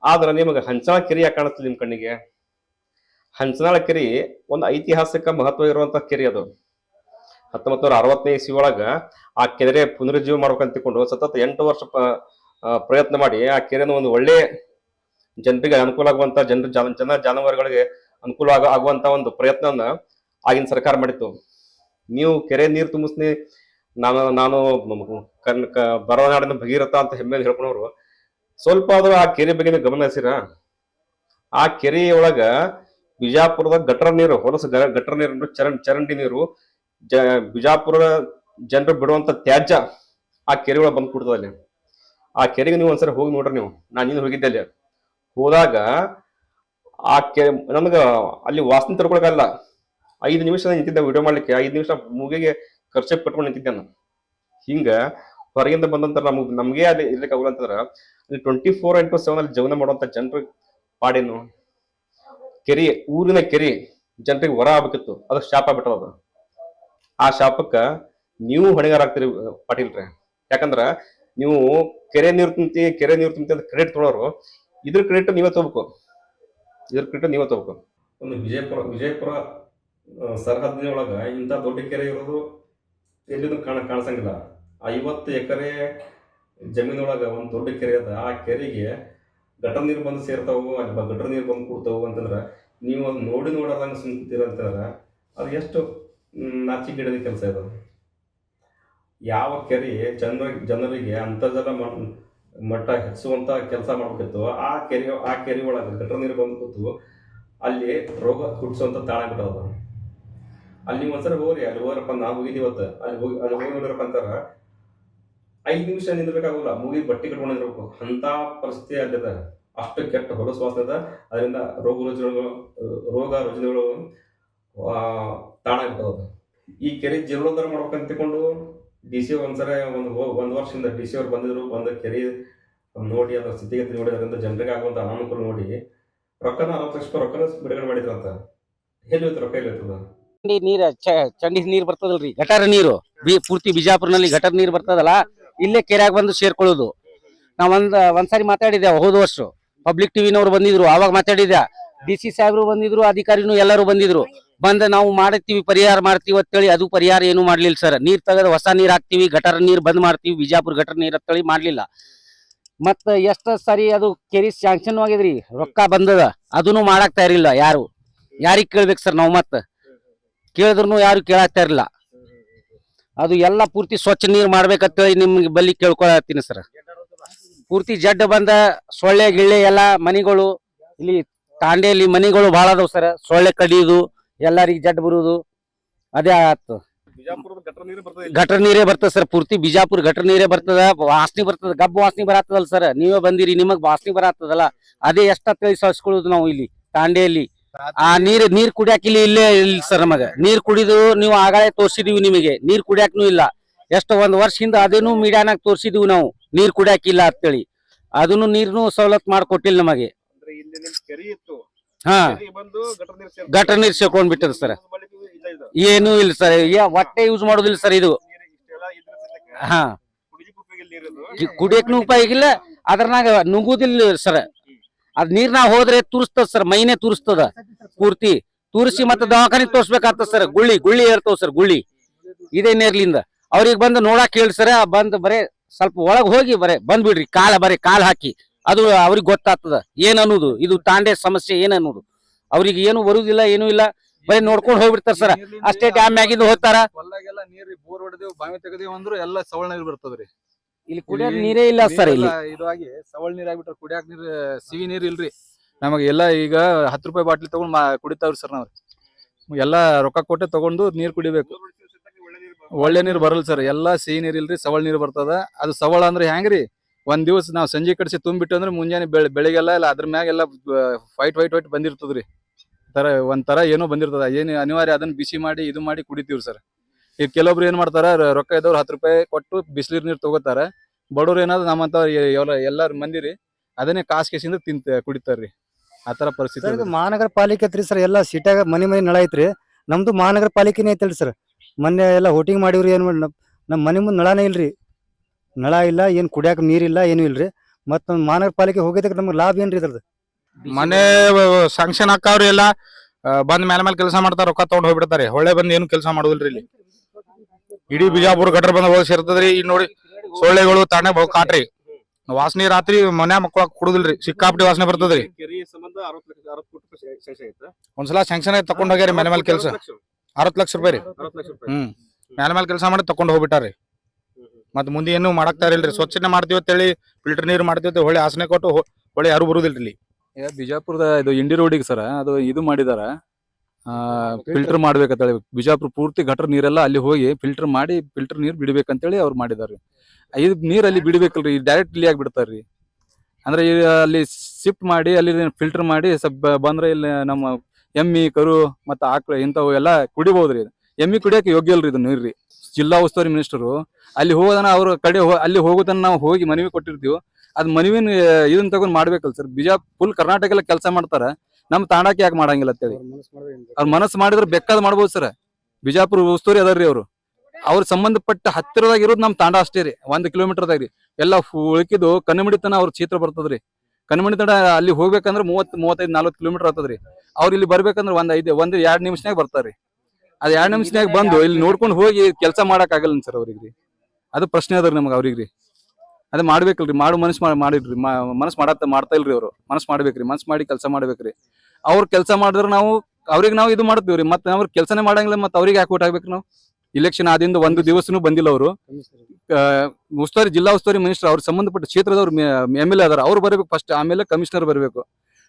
ಆದ್ರೆ ನಿಮಗೆ ಹಂಚನಾಳ ಕೆರೆ ಯಾಕೆ ಕಾಣಿಸ್ತದೆ ನಿಮ್ಮ ಕಣ್ಣಿಗೆ? ಹಂಚನಾಳ ಕೆರೆ ಒಂದು ಐತಿಹಾಸಿಕ ಮಹತ್ವ ಇರುವಂತ ಕೆರೆ ಅದು. ಹತ್ತೊಂಬತ್ತು ನೂರ ಅರವತ್ತನೇ ಇಸ್ವಿ ಒಳಗ ಆ ಕೆರೆ ಪುನರುಜ್ಜೀವ ಮಾಡ್ಬೇಕಂತ ತಿಳ್ಕೊಂಡು ಸತತ ಎಂಟು ವರ್ಷ ಪ್ರಯತ್ನ ಮಾಡಿ ಆ ಕೆರೆನ ಒಂದು ಒಳ್ಳೆ ಜನರಿಗೆ ಅನುಕೂಲ ಆಗುವಂತ ಜನರ ಜನ ಜನ, ಜಾನುವಾರುಗಳಿಗೆ ಅನುಕೂಲ ಆಗ ಆಗುವಂತ ಒಂದು ಪ್ರಯತ್ನವನ್ನ ಆಗಿನ ಸರ್ಕಾರ ಮಾಡಿತ್ತು. ನೀವು ಕೆರೆ ನೀರು ತುಂಬಿಸ್ನಿ, ನಾನು ನಾನು ಕರ್ನಾಟಕ ಬರವನಾಡಿನ ಭಗೀರಥ ಅಂತ ಹೆಮ್ಮೆ ಹೇಳ್ಕೊಂಡವ್ರು ಸ್ವಲ್ಪ ಆದ್ರೂ ಆ ಕೆರೆ ಬಗ್ಗೆ ನೀವು ಗಮನ ಹರಿಸಿರ? ಆ ಕೆರೆ ಒಳಗ ಬಿಜಾಪುರದ ಗಟರ ನೀರು, ಹೊಲಸ ಗಟರ ನೀರು ಚರಂಡ್, ಚರಂಡಿ ನೀರು, ಜ ಬಿಜಾಪುರ ಜನರು ಬಿಡುವಂತ ತ್ಯಾಜ್ಯ ಆ ಕೆರೆ ಒಳಗೆ ಬಂದು ಕೂಡ್ತದ ಅಲ್ಲಿ. ಆ ಕೆರೆಗೆ ನೀವು ಒಂದ್ಸರಿ ಹೋಗಿ ನೋಡ್ರಿ ನೀವು. ನಾನು ನೀನು ಹೋಗಿದ್ದೆ ಅಲ್ಲಿ. ಹೋದಾಗ ಆ ಕೆ, ನಮ್ಗೆ ಅಲ್ಲಿ ವಾಸನೆ ತರ್ಕೊಳಕಲ್ಲ. ಐದು ನಿಮಿಷ ನಿಂತಿದ್ದೆ ವಿಡಿಯೋ ಮಾಡ್ಲಿಕ್ಕೆ. ಐದು ನಿಮಿಷ ಮೂಗಿಗೆ ಖರ್ಚು ಕಟ್ಕೊಂಡು ನಿಂತಿದ್ದೆ ನಾನು. ಹಿಂಗ ಹೊರಗಿಂದ ಬಂದಂತ ನಮ್ಗೆ ನಮ್ಗೆ ಅಲ್ಲಿ ಇರ್ಲಿಕ್ಕೆ ಆಗಲ್ಲ ಅಂತಂದ್ರ ಅಲ್ಲಿ ಟ್ವೆಂಟಿ ಫೋರ್ ಇಂಟು ಸೆವೆನ್ ಅಲ್ಲಿ ಜೀವನ ಮಾಡುವಂತ ಜನರು ಪಾಡೇನು. ಕೆರಿ, ಊರಿನ ಕೆರಿ ಜನರಿಗೆ ವರ ಆಗ್ಬೇಕಿತ್ತು. ಅದು ಶಾಪ ಬಿಟ್ಟದ ಆ ಶಾಪಕ್ಕ ನೀವು ಹೊಣೆಗಾರ ಆಗ್ತೀರಿ ಪಾಟೀಲ್ರೆ. ಯಾಕಂದ್ರ ನೀವು ಕೆರೆ ನೀರು ತಿಂತಿ, ಕೆರೆ ನೀರು ತಿಂತಿ ಅಂತ ಕ್ರೆಡಿಟ್ ತೊಗೊಳೋರು, ಇದ್ರ ಕ್ರೆಡಿಟ್ ನೀವೇ ತಗೋಬೇಕು. ಇದ್ರ ಕ್ರೆಡಿಟ್ ನೀವೇ ತಗೋಬೇಕು. ಒಂದು ವಿಜಯಪುರ ವಿಜಯಪುರ ಸರಹದ್ದಿನೊಳಗ ಇಂಥ ದೊಡ್ಡ ಕೆರೆ ಇರೋದು ಎಲ್ಲಿ ಕಾಣ, ಕಾಣಿಸಂಗಿಲ್ಲ. ಐವತ್ತು ಎಕರೆ ಜಮೀನೊಳಗ ಒಂದು ದೊಡ್ಡ ಕೆರೆ ಅದ. ಆ ಕೆರೆಗೆ ಗಟರ್ ನೀರು ಬಂದು ಸೇರ್ತಾವು, ಅಲ್ಲಿ ಗಟರ್ ನೀರು ಬಂದು ಕೊಡ್ತಾವು ಅಂತಂದ್ರೆ ನೀವು ಅದು ನೋಡಿ ನೋಡೋದಂಗೆ ಸುಮ್ತೀರ ಅಂತಂದ್ರೆ ಅದು ಎಷ್ಟು ನಾಚಿ ಗಿಡದ ಕೆಲಸ ಇದು. ಯಾವ ಕೆರೆ ಜನ ಜನರಿಗೆ ಅಂತರ್ಜಲ ಮಟ್ಟ ಹೆಚ್ಚುವಂತ ಕೆಲಸ ಮಾಡ್ಬೇಕಿತ್ತು. ಆ ಕೆರೆ ಆ ಕೆರೆ ಒಳಗೆ ಗಟರ್ ನೀರು ಬಂದು ಕೂತು ಅಲ್ಲಿ ರೋಗ ಹುಟ್ಟಿಸುವಂತ ತಾಣ ಬಿಟ್ಟದ. ಅಲ್ಲಿ ಒಂದ್ಸರಿ ಹೋಗ್ರಿ, ಅಲ್ಲಿ ಹೋಗ್ರಪ್ಪ ನಾ ಹೋಗಿದ್ದೀವಿ ಇವತ್ತು. ಅಲ್ಲಿ ಹೋಗಿ ಅಲ್ಲಿ ಹೋಗಿ ನೋಡ್ರಪ್ಪ ಅಂತಾರ, ಐದು ನಿಮಿಷ ನಿಂದಿರ್ಬೇಕಾಗಲ್ಲ ಮುಗಿ ಬಟ್ಟೆ ಕಟ್ಕೊಂಡು ನಿಂದಿರ್ಬೇಕು. ಅಂತ ಪರಿಸ್ಥಿತಿ ಅಲ್ಲಿದ ಅಷ್ಟು ಕೆಟ್ಟ ಹೊಲಸು ವಾಸನೆ ಅದ. ಅದರಿಂದ ರೋಗ ರುಜಿನಗಳು ರೋಗ ರುಜಿನಗಳು ತಾಣ ಬಿಟ್ಟದ. ಈ ಕೆರೆ ಜೀರ್ಣೋದ್ಧಾರ ಮಾಡ್ಬೇಕಂತ ಡಿ ಸಿ ಒಂದ್ಸರ ಒಂದು ಒಂದು ವರ್ಷದಿಂದ ಡಿ ಸಿ ಅವ್ರು ಬಂದಿದ್ರು, ಬಂದ ಕೆರೆ ನೋಡಿ, ಅದರ ಸ್ಥಿತಿಗತಿ ನೋಡಿ, ಅದರಿಂದ ಜನರಿಗೆ ಆಗುವಂತ ಅನಾನುಕೂಲ ನೋಡಿ, ರೊಕ್ಕನ ಅರವತ್ತು ಲಕ್ಷ ರೊಕ್ಕನ ಬಿಡುಗಡೆ ಮಾಡಿದ್ರಂತ. ಹೋಯ್ತು ರೊಕ್ಕ, ಎಲ್ಲಿ ಚಂಡಿ ನೀರ್, ಚ- ಚರಂಡಿ ನೀರ್ ಬರ್ತದಲ್ರಿ, ಗಟಾರ ನೀರು. ಪೂರ್ತಿ ಬಿಜಾಪುರ್ನಲ್ಲಿ ಗಟಾರ ನೀರ್ ಬರ್ತದಲ್ಲ, ಇಲ್ಲೇ ಕೆರೆಯಾಗ ಬಂದು ಸೇರ್ಕೊಳ್ಳೋದು. ನಾವ್ ಒಂದ್, ಒಂದ್ಸಾರಿ ಮಾತಾಡಿದೆ ಹೋದ ವರ್ಷ. ಪಬ್ಲಿಕ್ ಟಿವಿನವ್ರು ಬಂದಿದ್ರು ಅವಾಗ ಮಾತಾಡಿದೆ ಡಿ ಸಿ ಸಾಹೇಬ್ರು ಬಂದಿದ್ರು, ಅಧಿಕಾರಿನೂ ಎಲ್ಲರೂ ಬಂದಿದ್ರು. ಬಂದ ನಾವು ಮಾಡ್ತೀವಿ, ಪರಿಹಾರ ಮಾಡ್ತೀವಿ ಅಂತೇಳಿ ಅದು ಪರಿಹಾರ ಏನು ಮಾಡ್ಲಿಲ್ಲ ಸರ್ ನೀರ್ ತೆಗೆದು ಹೊಸ ನೀರ್ ಹಾಕ್ತಿವಿ, ಗಟರ್ ನೀರ್ ಬಂದ್ ಮಾಡ್ತೀವಿ, ಬಿಜಾಪುರ ಗಟರ್ ನೀರ್ ಅಂತೇಳಿ ಮಾಡ್ಲಿಲ್ಲ. ಮತ್ತ ಎಷ್ಟ ಸರಿ ಅದು ಕೆರಿ ಸ್ಯಾಂಕ್ಷನ್ ಆಗಿದ್ರಿ ರೊಕ್ಕ ಬಂದದ, ಅದನ್ನು ಮಾಡಾಕ್ ತಯಾರಿಲ್ಲ ಯಾರು. ಯಾರಿಗ್ ಕೇಳ್ಬೇಕು ಸರ್ ನಾವು ಮತ್ತ? ಕೇಳಿದ್ರು ಯಾರು ಕೇಳಾಕ್ತಾ ಇರಲಿಲ್ಲ. ಅದು ಎಲ್ಲ ಪೂರ್ತಿ ಸ್ವಚ್ಛ ನೀರ್ ಮಾಡ್ಬೇಕಂತೇಳಿ ನಿಮ್ಗೆ ಬಲ್ಲಿ ಕೇಳ್ಕೊಳತ್ತೀನಿ ಸರ್ ಪೂರ್ತಿ ಜಡ್ಡ ಬಂದ, ಸೊಳ್ಳೆ, ಗಿಳ್ಳೆ ಎಲ್ಲ ಮನಿಗಳು, ಇಲ್ಲಿ ತಾಂಡೆಯಲ್ಲಿ ಮನಿಗಳು ಬಹಳ ಅದಾವ ಸರ್ ಸೊಳ್ಳೆ ಕಡಿಯುದು ಎಲ್ಲರಿಗೆ ಜಡ್ ಬರುವುದು ಅದೇ ಆತು ಘಟರ್ ಗಟರ್ ನೀರು ಬರ್ತದೆ ಸರ್ ಪೂರ್ತಿ ಬಿಜಾಪುರ ಘಟರ್ ನೀರೇ ಬರ್ತದ ವಾಸನೆ ಬರ್ತದ ಗಬ್ಬ ವಾಸನೆ ಬರತ್ತದಲ್ಲ ಸರ್. ನೀವೇ ಬಂದಿರಿ ನಿಮಗ್ ವಾಸನೆ ಬರತ್ತದಲ್ಲ. ಅದೇ ಎಷ್ಟ ಅಂತೇಳಿ ಸಹಿಸ್ಕೊಳ್ಳೋದು ನಾವು ಇಲ್ಲಿ ತಾಂಡೆಯಲ್ಲಿ ಆ ನೀರ್ ನೀರ್ ಕುಡಿಯಾಕ ಇಲ್ಲಿ ಇಲ್ಲೇ ಇಲ್ಲ ಸರ್ ನಮಗ. ನೀರ್ ಕುಡಿದು ನೀವು ಆಗಾಳೆ ತೋರ್ಸಿದೀವಿ ನಿಮಗೆ. ನೀರ್ ಕುಡಿಯಾಕನು ಇಲ್ಲ. ಎಷ್ಟು ಒಂದ್ ವರ್ಷ ಹಿಂದ ಅದೇನು ಮೀಡಿಯಾನಾಗ ತೋರ್ಸಿದೀವಿ ನಾವು. ನೀರ್ ಕುಡಿಯಾಕಿಲ್ಲ ಅಂತೇಳಿ. ಅದನ್ನು ನೀರ್ನು ಸವಲತ್ತು ಮಾಡ್ಕೊಟ್ಟಿಲ್ಲ ನಮಗೆ. ಹಾ. ಗಟರ್ ನೀರು ಸೇರ್ಕೊಂಡು ನೀರ್ ಬಿಟ್ಟದ ಸರ್. ಏನು ಇಲ್ಲ ಸರ್. ಹೊಟ್ಟೆ ಯೂಸ್ ಮಾಡೋದಿಲ್ಲ ಸರ್ ಇದು. ನೀರು ಹಾ. ಕುಡಿಯಕ್ನು ಉಪಯೋಗ ಇಲ್ಲ ಅದ್ರನಾಗ ನುಂಗುದಿಲ್ಲ ಸರ್. ಅದ್ ನೀರ್ನಾಗ ಹೋದ್ರೆ ತೂರಿಸ್ತದ ಸರ್ ಮೈನೆ ತೂರಿಸ್ತದ ಪೂರ್ತಿ. ತೂರಿಸಿ ಮತ್ತೆ ದವಾಖಾನೆ ತೋರ್ಸ್ಬೇಕಾಗ್ತದ ಸರ್ ಗುಳ್ಳಿ ಗುಳ್ಳಿ ಹೇಳ್ತಾವ ಸರ್ ಗುಳ್ಳಿ. ಇದೇ ನೀರ್ಲಿಂದ. ಅವ್ರಿಗೆ ಬಂದು ನೋಡಾಕ್ ಹೇಳಿ ಸರ್ ಬಂದ್ ಬರೇ ಸ್ವಲ್ಪ ಒಳಗ್ ಹೋಗಿ ಬರೇ ಬಂದ್ಬಿಡ್ರಿ ಕಾಲ ಬರೇ ಕಾಲ್ ಹಾಕಿ. ಅದು ಅವ್ರಿಗೆ ಗೊತ್ತಾಗ್ತದ. ಏನ್ ಅನ್ನೋದು? ಇದು ತಾಂಡೆ ಸಮಸ್ಯೆ ಏನ್ ಅನ್ನೋದು? ಅವ್ರಿಗೆ ಏನು ಬರುದಿಲ್ಲ ಏನು ಇಲ್ಲ. ಬರೀ ನೋಡ್ಕೊಂಡು ಹೋಗ್ಬಿಡ್ತಾರ ಸರ್. ಅಷ್ಟೇ ಡ್ಯಾಮ್ ಮ್ಯಾಗಿಂದ ಹೋಗ್ತಾರ. ಹೊಲ್ದಾಗೆಲ್ಲ ನೀರ್ ಬೋರ್ ಹೊಡೆದೇವ್ ಬಾವಿ ತೆಗದೇವ್ ಅಂದ್ರು ಎಲ್ಲ ಸವಳ ನೀರ್ ಬರ್ತದ್ರಿ ಇಲ್ಲಿ ಕುಡಿಯೋ ನೀರೇ ಇಲ್ಲ ಸರ್ ಇಲ್ಲಿ. ಇದಾಗಿ ಸವಳ ನೀರ್ ಆಗ್ಬಿಟ್ರ ಕುಡಿಯಾಕ ನೀರ್ ಸಿಹಿ ನೀರ್ ಇಲ್ರಿ. ನಮಗೆ ಎಲ್ಲ ಈಗ ಹತ್ತು ರೂಪಾಯಿ ಬಾಟ್ಲಿ ತಗೊಂಡ್ ಮಾ ಕುಡಿತಾವ್ರಿ ಸರ್ ನಾವ್. ಎಲ್ಲಾ ರೊಕ್ಕ ಕೊಟ್ಟೆ ತಗೊಂಡು ನೀರ್ ಕುಡಿಬೇಕು. ಒಳ್ಳೆ ನೀರ್ ಬರಲ್ಲ ಸರ್. ಎಲ್ಲಾ ಸಿಹಿ ನೀರ್ ಇಲ್ರಿ ಸವಳ ನೀರ್ ಬರ್ತದ. ಅದು ಸವಳ ಅಂದ್ರೆ ಹೆಂಗ್ರಿ? ಒಂದ್ ದಿವಸ ನಾವು ಸಂಜೆ ಕಡಿಸಿ ತುಂಬಿಟ್ಟು ಅಂದ್ರೆ ಮುಂಜಾನೆ ಬೆಳ ಬೆಳಿಗ್ಗೆಲ್ಲ ಇಲ್ಲ ಅದ್ರ ಮ್ಯಾಗೆಲ್ಲ ವೈಟ್ ವೈಟ್ ವೈಟ್ ಬಂದಿರ್ತದ್ರಿ. ತರ ಒಂದ್ ತರ ಏನೋ ಬಂದಿರ್ತದ. ಏನ್ ಅನಿವಾರ್ಯ ಅದನ್ನ ಬಿಸಿ ಮಾಡಿ ಇದು ಮಾಡಿ ಕುಡಿತೀವ್ರಿ ಸರ್ ಈಗ ಕೆಲವೊಬ್ರು ಏನ್ ಮಾಡ್ತಾರ ರೊಕ್ಕ ಇದ್ದವ್ರು ಹತ್ತು ರೂಪಾಯಿ ಕೊಟ್ಟು ಬಿಸಿಲಿರ್ ನೀರ್ ತಗೋತಾರ. ಬಡವ್ರು ಏನಾದ್ರು ನಮ್ಮಂತ ಎಲ್ಲಾರು ಮಂದಿರಿ ಅದನ್ನೇ ಕಾಸ್ ಕೇಸಿಂದ ತಿಂತ ಕುಡಿತಾರ್ರಿ. ಆತರ ಪರಿಸ್ಥಿತಿ ಮಹಾನಗರ ಪಾಲಿಕೆ ಐತ್ರಿ ಸರ್ ಎಲ್ಲ ಸಿಟ್ಯಾಗ ಮನೆ ಮನೆ ನಳ ಐತ್ರಿ. ನಮ್ದು ಮಹಾನಗರ ಪಾಲಿಕೆನೇ ಐತಲ್ರಿ ಸರ್ ಮೊನ್ನೆ ಎಲ್ಲ ಹೋಟಿಂಗ್ ಮಾಡಿವ್ರಿ ಏನ್ ಮಾಡಿ ನಮ್ಮ ಮನೆ ಮುಂದೆ ನಳಾನೇ ಇಲ್ರಿ. ನಳ ಇಲ್ಲ, ಏನ್ ಕುಡಿಯಾಕ ನೀರಿಲ್ಲ ಏನು ಇಲ್ರಿ. ಮತ್ತ ಮಹಾನಗರ ಪಾಲಿಕೆ ಹೋಗಿದ್ದಕ್ಕೆ ನಮ್ಗೆ ಲಾಭ ಏನ್ರಿ ಇದ್ರದ್ದು? ಮನೆ ಸಾಂಕ್ಷನ್ ಹಾಕಾವ್ರಿ ಎಲ್ಲ ಬಂದ್ ಮೇಲೆ ಮೇಲೆ ಕೆಲಸ ಮಾಡ್ತಾರ, ರೊಕ್ಕ ತಗೊಂಡ್ ಹೋಗ್ಬಿಡ್ತಾರೆ. ಹೊಳೆ ಬಂದ್ ಏನು ಕೆಲಸ ಮಾಡುದಿಲ್ರಿ ಇಲ್ಲಿ. ಇಡೀ ಬಿಜಾಪುರ ಗಟರ್ ಬಂದ ಹೋಗಿ ಸೇರ್ತದ್ರಿ. ಇಲ್ಲಿ ನೋಡಿ, ಸೊಳ್ಳೆಗಳು ಬಹು ಕಾಟ್ರಿ. ವಾಸನೆ ರಾತ್ರಿ ಮನೆ ಮಕ್ಕಳ ಕುಡುದಿಲ್ರಿ. ಸಿಕ್ಕಾಪಟ್ಟಿ ವಾಸನೆ ಬರ್ತದ್ರಿ. ಒಂದ್ಸಲ ಸ್ಯಾಂಕ್ಷನ್ ತಕೊಂಡ್ ಹೋಗ್ಯಾರಿ ಮನೆ ಮೇಲೆ ಕೆಲಸ. ಅರವತ್ ಲಕ್ಷ ರೂಪಾಯಿ ರೀ. ಹ್ಮ್. ಮೇಲೆ ಮೇಲೆ ಕೆಲಸ ಮಾಡಿ ತಕೊಂಡ್ ಹೋಗ್ಬಿಟ್ಟಾರಿ ಮತ್ ಮುಂದೆ ಏನು ಮಾಡಾಕ್ತಾ ಇಲ್ರಿ ಸ್ವಚ್ಛನೆ ಮಾಡ್ತೀವಿ ಅಂತೇಳಿ ಫಿಲ್ಟರ್ ನೀರು ಮಾಡ್ತೀವಿ ಹೊಳೆ ಆಸನೆ ಕೊಟ್ಟು ಹೊಳೆ ಯಾರು ಬರುದಿಲ್ರಿ ಬಿಜಾಪುರದ ಇದು ಇಂಡಿ ರೋಡಿಗೆ ಸರ, ಅದು ಇದು ಮಾಡಿದಾರ. ಫಿಲ್ಟರ್ ಮಾಡ್ಬೇಕಂತೇಳಿ ಬಿಜಾಪುರ ಪೂರ್ತಿ ಗಟರ್ ನೀರೆಲ್ಲ ಅಲ್ಲಿ ಹೋಗಿ ಫಿಲ್ಟರ್ ಮಾಡಿ ಫಿಲ್ಟರ್ ನೀರ್ ಬಿಡ್ಬೇಕಂತೇಳಿ ಅವ್ರು ಮಾಡಿದಾರೆ. ಇದು ನೀರ್ ಅಲ್ಲಿ ಬಿಡ್ಬೇಕಲ್ರಿ ಡೈರೆಕ್ಟ್ ಇಲ್ಲಿ ಆಗಿ ಬಿಡ್ತಾರ್ರಿ? ಅಂದ್ರೆ ಅಲ್ಲಿ ಶಿಫ್ಟ್ ಮಾಡಿ ಅಲ್ಲಿ ಫಿಲ್ಟರ್ ಮಾಡಿ ಸ್ವಲ್ಪ ಬಂದ್ರೆ ಇಲ್ಲಿ ನಮ್ಮ ಎಮ್ಮಿ, ಕರು ಮತ್ತ ಆಕಳ ಇಂಥವು ಎಲ್ಲ ಕುಡಿಬಹುದ್ರಿ. ಎಮ್ಮಿ ಕುಡಿಯಕ್ಕೆ ಯೋಗ್ಯ ಅಲ್ರಿ ಇದು ನೀರ್ರಿ. ಜಿಲ್ಲಾ ಉಸ್ತುವಾರಿ ಮಿನಿಸ್ಟರು ಅಲ್ಲಿ ಹೋಗೋದನ್ನ ಅವ್ರ ಕಡೆ ಅಲ್ಲಿ ಹೋಗೋದನ್ನ ನಾವು ಹೋಗಿ ಮನವಿ ಕೊಟ್ಟಿರ್ತೀವಿ. ಅದ್ ಮನವಿನ ಇದನ್ನ ತಗೊಂಡ್ ಮಾಡ್ಬೇಕಲ್ಲ ಸರ್ ಬಿಜಾ ಫುಲ್ ಕರ್ನಾಟಕ ಎಲ್ಲ ಕೆಲಸ ಮಾಡ್ತಾರ. ನಮ್ ತಾಂಡಾಕ್ಕೆ ಯಾಕೆ ಮಾಡಂಗಿಲ್ಲ ಅಂತೇಳಿ. ಅವ್ರ ಮನಸ್ಸು ಮಾಡಿದ್ರೆ ಬೇಕಾದ್ ಮಾಡ್ಬೋದು ಸರ್ ಬಿಜಾಪುರ ಉಸ್ತುವಾರಿ ಅದಾರ್ರಿ ಅವರು. ಅವ್ರ ಸಂಬಂಧಪಟ್ಟ ಹತ್ತಿರದಾಗ ಇರೋದು ನಮ್ ತಾಂಡ ಅಷ್ಟೇ ರೀ. ಒಂದ್ ಕಿಲೋಮೀಟರ್ದಾಗ ರೀ. ಎಲ್ಲ ಉಳಕಿದ್ದು ಕನ್ನಮಿಡಿತನ ಅವ್ರ ಚಿತ್ರ ಬರ್ತದ್ರಿ. ಕನ್ನಮಡಿ ತನ ಅಲ್ಲಿ ಹೋಗ್ಬೇಕಂದ್ರೆ ಮೂವತ್ ಮೂವತ್ತೈದು ನಲ್ವತ್ತು ಕಿಲೋಮೀಟರ್ ಆಗ್ತದ್ರಿ. ಅವ್ರ ಇಲ್ಲಿ ಬರ್ಬೇಕಂದ್ರೆ ಒಂದ್ ಐದು ಒಂದ್ ಎರಡ್ ನಿಮಿಷನಾಗ ಬರ್ತಾರ್ರಿ. ಅದ್ ಎರಡ್ ನಿಮಿಷನಾಗ ಬಂದು ಇಲ್ಲಿ ನೋಡ್ಕೊಂಡು ಹೋಗಿ ಕೆಲಸ ಮಾಡಕ್ ಆಗಲ್ಲ ಸರ್ ಅವ್ರಿಗೆ ಅದು ಪ್ರಶ್ನೆ ಅದ್ರಿ ನಮ್ಗೆ ಅವ್ರಿಗೆ ಅದೇ ಮಾಡ್ಬೇಕಲ್ರಿ ಮಾಡು ಮನಸ್ ಮಾಡಿಡ್ರಿ. ಮನಸ್ ಮಾಡತ್ತ ಮಾಡ್ತಾ ಇಲ್ರಿ ಅವ್ರು. ಮನಸ್ ಮಾಡ್ಬೇಕ್ರಿ ಮನಸ್ ಮಾಡಿ ಕೆಲಸ ಮಾಡ್ಬೇಕ್ರಿ. ಅವ್ರ ಕೆಲಸ ಮಾಡಿದ್ರೆ ನಾವು ಅವ್ರಿಗೆ ನಾವು ಇದು ಮಾಡ್ತೀವ್ರಿ. ಮತ್ತೆ ಅವ್ರ ಕೆಲಸನೇ ಮಾಡಂಗಿಲ್ಲ ಮತ್ತೆ ಅವ್ರಿಗೆ ಯಾಕೆ ಹಾಕ್ಬೇಕು ನಾವು? ಇಲೆಕ್ಷನ್ ಆದಿಂದ ಒಂದು ದಿವಸನೂ ಬಂದಿಲ್ಲ ಅವರು. ಉಸ್ತುವಾರಿ ಜಿಲ್ಲಾ ಉಸ್ತುವಾರಿ ಮಿನಿಸ್ಟರ್ ಅವ್ರ ಸಂಬಂಧಪಟ್ಟ ಕ್ಷೇತ್ರದವ್ರು ಎಂ ಎಲ್ ಎ ಅದಾರ. ಅವ್ರು ಬರಬೇಕು ಫಸ್ಟ್ ಆಮೇಲೆ ಕಮಿಷನರ್ ಬರಬೇಕು.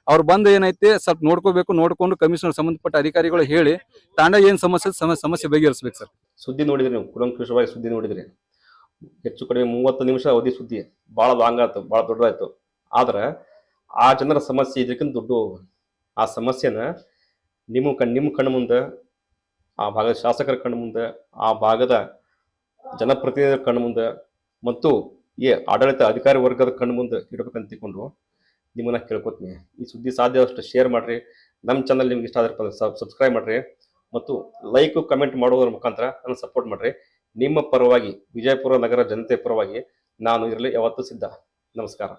ಅವ್ರು ಬಂದು ಏನೈತಿ ಸ್ವಲ್ಪ ನೋಡ್ಕೋಬೇಕು, ನೋಡ್ಕೊಂಡು ಕಮಿಷನರ್ ಸಂಬಂಧಪಟ್ಟ ಅಧಿಕಾರಿಗಳು ಹೇಳಿ, ತಾಂಡ ಏನ್ ಸಮಸ್ಯೆ ಸಮ- ಸಮಸ್ಯೆ ಬಗೆಹರಿಸ್ಬೇಕು ಸರ್? ಸುದ್ದಿ ನೋಡಿದ್ರಿ ನೀವು ಕುಲಂಕುಷವಾಗಿ ಸುದ್ದಿ ನೋಡಿದ್ರಿ. ಹೆಚ್ಚು ಕಡಿಮೆ ಮೂವತ್ತು ನಿಮಿಷ ಅವಧಿ ಸುದ್ದಿ, ಭಾಳ ಲಾಂಗ್ ಆಯ್ತು, ಭಾಳ ದೊಡ್ಡದಾಯ್ತು. ಆದ್ರೆ ಆ ಜನರ ಸಮಸ್ಯೆ ಇದಕ್ಕಿಂತ ದೊಡ್ಡ ಆ ಸಮಸ್ಯೆನ ನಿಮ್ಮ ಕಣ್ ನಿಮ್ಮ ಕಣ್ಣು ಮುಂದೆ, ಆ ಭಾಗದ ಶಾಸಕರ ಕಣ್ಣು ಮುಂದೆ, ಆ ಭಾಗದ ಜನಪ್ರತಿನಿಧಿಗಳ ಕಣ್ಣು ಮುಂದೆ, ಮತ್ತು ಈ ಆಡಳಿತ ಅಧಿಕಾರಿ ವರ್ಗದ ಕಣ್ಣು ಮುಂದೆ ಇಡಬೇಕಂತ ತಿಳ್ಕೊಂಡು ನಿಮ್ಮನ್ನ ಕೇಳ್ಕೊತೀನಿ. ಈ ಸುದ್ದಿ ಸಾಧ್ಯವಾದಷ್ಟು ಶೇರ್ ಮಾಡಿರಿ. ನಮ್ಮ ಚಾನಲ್ ನಿಮ್ಗೆ ಇಷ್ಟ ಆದ್ರೆ ಸಬ್ಸ್ಕ್ರೈಬ್ ಮಾಡಿರಿ. ಮತ್ತು ಲೈಕ್ ಕಮೆಂಟ್ ಮಾಡೋದ್ರ ಮುಖಾಂತರ ನನ್ನ ಸಪೋರ್ಟ್ ಮಾಡ್ರಿ. ನಿಮ್ಮ ಪರವಾಗಿ ವಿಜಯಪುರ ನಗರ ಜನತೆ ಪರವಾಗಿ ನಾನು ಇರಲಿ ಯಾವತ್ತೂ ಸಿದ್ಧ. ನಮಸ್ಕಾರ.